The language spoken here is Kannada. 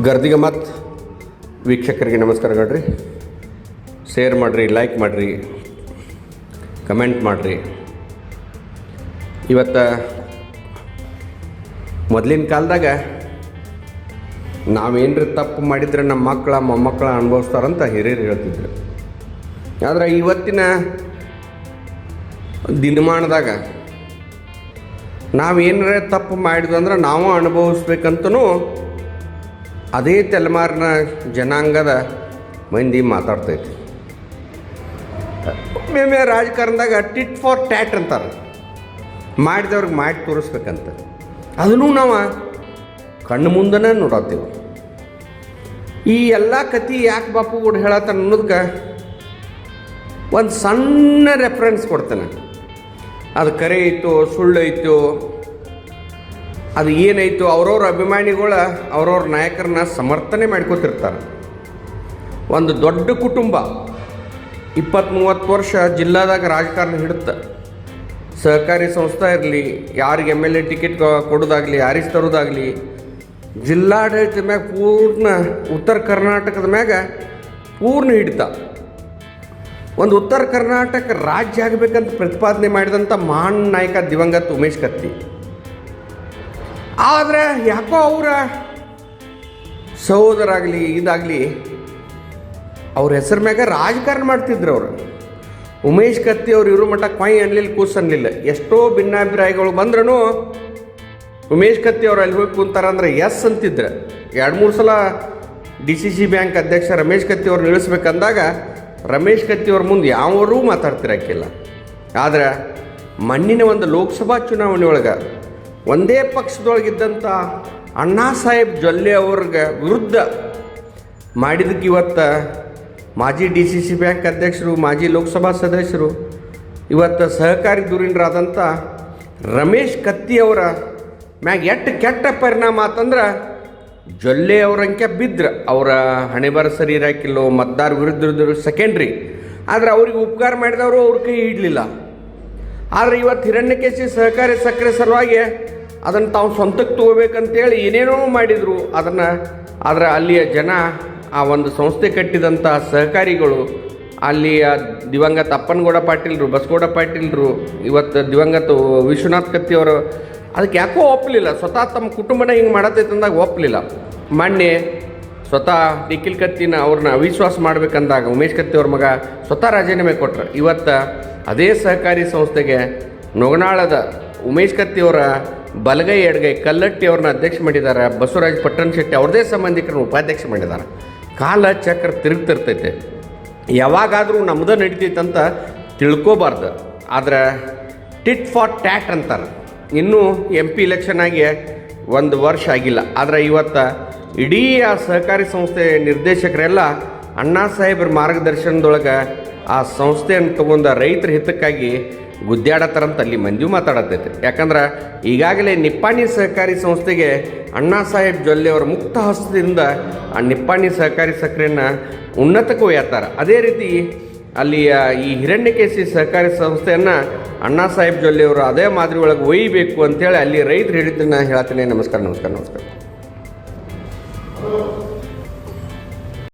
ಗರ್ದಿಗ ಮತ್ತು ವೀಕ್ಷಕರಿಗೆ ನಮಸ್ಕಾರಗಳ್ರಿ ಶೇರ್ ಮಾಡಿರಿ ಲೈಕ್ ಮಾಡಿರಿ ಕಮೆಂಟ್ ಮಾಡಿರಿ. ಇವತ್ತು ಮೊದಲಿನ ಕಾಲದಾಗ ನಾವೇನ್ರಿ ತಪ್ಪು ಮಾಡಿದ್ರೆ ನಮ್ಮ ಮಕ್ಕಳ, ಮೊಮ್ಮಕ್ಕಳ ಅನುಭವಿಸ್ತಾರಂತ ಹಿರಿಯರು ಹೇಳ್ತಿದ್ರು. ಆದರೆ ಇವತ್ತಿನ ದಿನಮಾನದಾಗ ನಾವೇನಾರ ತಪ್ಪು ಮಾಡಿದ್ವಂದ್ರೆ ನಾವು ಅನುಭವಿಸ್ಬೇಕಂತನೂ ಅದೇ ತಲೆಮಾರಿನ ಜನಾಂಗದ ಮಂದಿ ಮಾತಾಡ್ತೈತಿ. ಒಮ್ಮೆ ರಾಜಕಾರಣದಾಗ ಟಿಟ್ ಫಾರ್ ಟ್ಯಾಟ್ ಅಂತಾರೆ. ಮಾಡಿದವ್ರಿಗೆ ಮಾಡಿ ತೋರಿಸ್ಬೇಕಂತ. ಅದನ್ನು ನಾವು ಕಣ್ಣು ಮುಂದನೇ ನೋಡತ್ತೇವೆ. ಈ ಎಲ್ಲ ಕತಿ ಯಾಕೆ ಬಾಪು ಕೂಡ ಹೇಳತ್ತಾನ ಅನ್ನೋದಕ್ಕೆ ಒಂದು ಸಣ್ಣ ರೆಫರೆನ್ಸ್ ಕೊಡ್ತೇನೆ. ಅದು ಕರೆ ಐತೋ, ಸುಳ್ಳು ಐತೋ ಅದು ಏನಾಯಿತು, ಅವ್ರವ್ರ ಅಭಿಮಾನಿಗಳ, ಅವ್ರವ್ರ ನಾಯಕರನ್ನ ಸಮರ್ಥನೆ ಮಾಡ್ಕೋತಿರ್ತಾರೆ. ಒಂದು ದೊಡ್ಡ ಕುಟುಂಬ ಇಪ್ಪತ್ತು ಮೂವತ್ತು ವರ್ಷ ಜಿಲ್ಲಾದಾಗ ರಾಜಕಾರಣ ಹಿಡುತ್ತೆ ಸಹಕಾರಿ ಸಂಸ್ಥೆ ಇರಲಿ, ಯಾರಿಗೆ ಎಂ ಎಲ್ ಎ ಟಿಕೆಟ್ ಕೊಡೋದಾಗಲಿ, ಯಾರಿಗೆ ತರೋದಾಗಲಿ, ಜಿಲ್ಲಾಡಳಿತ ಮ್ಯಾಗ ಪೂರ್ಣ ಉತ್ತರ ಕರ್ನಾಟಕದ ಮ್ಯಾಗ ಪೂರ್ಣ ಹಿಡಿತ. ಒಂದು ಉತ್ತರ ಕರ್ನಾಟಕ ರಾಜ್ಯ ಆಗಬೇಕಂತ ಪ್ರತಿಪಾದನೆ ಮಾಡಿದಂಥ ಮಹಾನ್ ನಾಯಕ ದಿವಂಗತ ಉಮೇಶ್ ಕತ್ತಿ. ಆದರೆ ಯಾಕೋ ಅವರ ಸಹೋದರಾಗಲಿ, ಇದಾಗಲಿ ಅವ್ರ ಹೆಸರು ಮ್ಯಾಗ ರಾಜಕಾರಣ ಮಾಡ್ತಿದ್ರು ಅವರು. ಉಮೇಶ್ ಕತ್ತಿ ಅವ್ರು ಇರೋ ಮಟ್ಟ ಕೊಯ್ ಅನ್ಲಿಲ್ಲ, ಕೂಸ್ ಅನ್ಲಿಲ್ಲ. ಎಷ್ಟೋ ಭಿನ್ನಾಭಿಪ್ರಾಯಗಳು ಬಂದ್ರೂ ಉಮೇಶ್ ಕತ್ತಿ ಅವ್ರು ಅಲ್ಲಿ ಹೋಗಿ ಕುಂತಾರಂದ್ರೆ ಎಸ್ ಅಂತಿದ್ರು. ಎರಡು ಮೂರು ಸಲ ಡಿ ಸಿ ಸಿ ಬ್ಯಾಂಕ್ ಅಧ್ಯಕ್ಷ ರಮೇಶ್ ಕತ್ತಿ ಅವ್ರು ನಿಲ್ಲಿಸ್ಬೇಕಂದಾಗ ರಮೇಶ್ ಕತ್ತಿ ಅವ್ರ ಮುಂದೆ ಯಾವರೂ ಮಾತಾಡ್ತಿರಕ್ಕಿಲ್ಲ. ಆದರೆ ಮಣ್ಣಿನ ಒಂದು ಲೋಕಸಭಾ ಚುನಾವಣೆ ಒಳಗೆ ಒಂದೇ ಪಕ್ಷದೊಳಗಿದ್ದಂಥ ಅಣ್ಣಾ ಸಾಹೇಬ್ ಜೊಲ್ಲೆ ಅವ್ರಿಗೆ ವಿರುದ್ಧ ಮಾಡಿದಕ್ಕೆ ಇವತ್ತು ಮಾಜಿ ಡಿ ಸಿ ಸಿ ಬ್ಯಾಂಕ್ ಅಧ್ಯಕ್ಷರು, ಮಾಜಿ ಲೋಕಸಭಾ ಸದಸ್ಯರು, ಇವತ್ತು ಸಹಕಾರಿ ಧುರೀಣರಾದಂಥ ರಮೇಶ್ ಕತ್ತಿ ಅವರ ಮ್ಯಾಗ ಎಷ್ಟು ಕೆಟ್ಟ ಪರಿಣಾಮ ಆತಂದ್ರೆ ಜೊಲ್ಲೆ ಅವರಂಕೆ ಬಿದ್ರ. ಅವರ ಹಣೆ ಬರ ಸರಿ ಇರಾಕಿಲ್ಲೋ, ಮತದಾರ ವಿರುದ್ಧ ಸೆಕೆಂಡ್ರಿ ಆದರೆ ಅವ್ರಿಗೆ ಉಪಕಾರ ಮಾಡಿದವರು ಅವ್ರ ಕೈ ಇಡಲಿಲ್ಲ ಆದರೆ ಇವತ್ತು ಹಿರಣ್ಯಕೇಶಿ ಸಹಕಾರಿ ಸಕ್ಕರೆ ಸಲುವಾಗಿ ಅದನ್ನು ತಾವು ಸ್ವಂತಕ್ಕೆ ತಗೋಬೇಕಂತೇಳಿ ಏನೇನೋ ಮಾಡಿದರು. ಅದನ್ನು ಆದರೆ ಅಲ್ಲಿಯ ಜನ ಆ ಒಂದು ಸಂಸ್ಥೆ ಕಟ್ಟಿದಂಥ ಸಹಕಾರಿಗಳು, ಅಲ್ಲಿಯ ದಿವಂಗತ ಅಪ್ಪನಗೌಡ ಪಾಟೀಲ್ರು, ಬಸಗೌಡ ಪಾಟೀಲ್ರು, ಇವತ್ತು ದಿವಂಗತ ವಿಶ್ವನಾಥ್ ಕತ್ತಿಯವರು ಅದಕ್ಕೆ ಯಾಕೋ ಒಪ್ಪಲಿಲ್ಲ ಸ್ವತಃ ತಮ್ಮ ಕುಟುಂಬನ ಹಿಂಗೆ ಮಾಡತೈತೆ ಅಂದಾಗ ಒಪ್ಪಲಿಲ್ಲ ಮೊನ್ನೆ ಸ್ವತಃ ನಿಖಿಲ್ ಕತ್ತಿನ ಅವ್ರನ್ನ ಅವಿಶ್ವಾಸ ಮಾಡ್ಬೇಕಂದಾಗ ಉಮೇಶ್ ಕತ್ತಿ ಅವ್ರ ಮಗ ಸ್ವತಃ ರಾಜೀನಾಮೆ ಕೊಟ್ರು. ಇವತ್ತು ಅದೇ ಸಹಕಾರಿ ಸಂಸ್ಥೆಗೆ ನೊಗನಾಳದ ಉಮೇಶ್ ಕತ್ತಿಯವರ ಬಲಗೈ ಎಡಗೈ ಕಲ್ಲಟ್ಟಿ ಅವ್ರನ್ನ ಅಧ್ಯಕ್ಷ ಮಾಡಿದ್ದಾರೆ. ಬಸವರಾಜ್ ಪಟ್ಟಣ ಶೆಟ್ಟಿ ಅವ್ರದೇ ಸಂಬಂಧಿಕರನ್ನ ಉಪಾಧ್ಯಕ್ಷ ಮಾಡಿದ್ದಾರೆ. ಕಾಲ ಚಕ್ರ ತಿರುಗ್ತಿರ್ತೈತೆ. ಯಾವಾಗಾದರೂ ನಮ್ದು ನಡೀತೈತಂತ ತಿಳ್ಕೋಬಾರ್ದು. ಆದ್ರೆ ಟಿಟ್ ಫಾರ್ ಟ್ಯಾಟ್ ಅಂತಾರೆ. ಇನ್ನೂ ಎಂ ಪಿ ಇಲೆಕ್ಷನ್ ಆಗಿ ಒಂದು ವರ್ಷ ಆಗಿಲ್ಲ. ಆದರೆ ಇವತ್ತು ಇಡೀ ಆ ಸಹಕಾರಿ ಸಂಸ್ಥೆ ನಿರ್ದೇಶಕರೆಲ್ಲ ಅಣ್ಣಾ ಸಾಹೇಬ್ರ ಮಾರ್ಗದರ್ಶನದೊಳಗೆ ಆ ಸಂಸ್ಥೆಯನ್ನು ತಗೊಂಡ ರೈತರ ಹಿತಕ್ಕಾಗಿ ಗುದ್ದಾಡತ್ತಾರಂತ ಅಲ್ಲಿ ಮಂದಿ ಮಾತಾಡತ್ತೈತೆ. ಯಾಕಂದ್ರೆ ಈಗಾಗಲೇ ನಿಪ್ಪಾಣಿ ಸಹಕಾರಿ ಸಂಸ್ಥೆಗೆ ಅಣ್ಣಾ ಸಾಹೇಬ್ ಜೊಲ್ಲೆ ಅವರ ಮುಕ್ತ ಹಸ್ತದಿಂದ ಆ ನಿಪ್ಪಾಣಿ ಸಹಕಾರಿ ಸಕ್ಕರೆಯನ್ನು ಉನ್ನತಕ್ಕೆ ಒಯ್ಯತ್ತಾರೆ. ಅದೇ ರೀತಿ ಅಲ್ಲಿಯ ಈ ಹಿರಣ್ಯಕೇಶಿ ಸಹಕಾರಿ ಸಂಸ್ಥೆಯನ್ನು ಅಣ್ಣಾ ಸಾಹೇಬ್ ಜೊಲ್ಲೆ ಅವರು ಅದೇ ಮಾದರಿ ಒಳಗೆ ಒಯ್ಯಬೇಕು ಅಂತೇಳಿ ಅಲ್ಲಿ ರೈತರು ಹೇಳಿದ್ದನ್ನು ಹೇಳ್ತೀನಿ. ನಮಸ್ಕಾರ ನಮಸ್ಕಾರ ನಮಸ್ಕಾರ.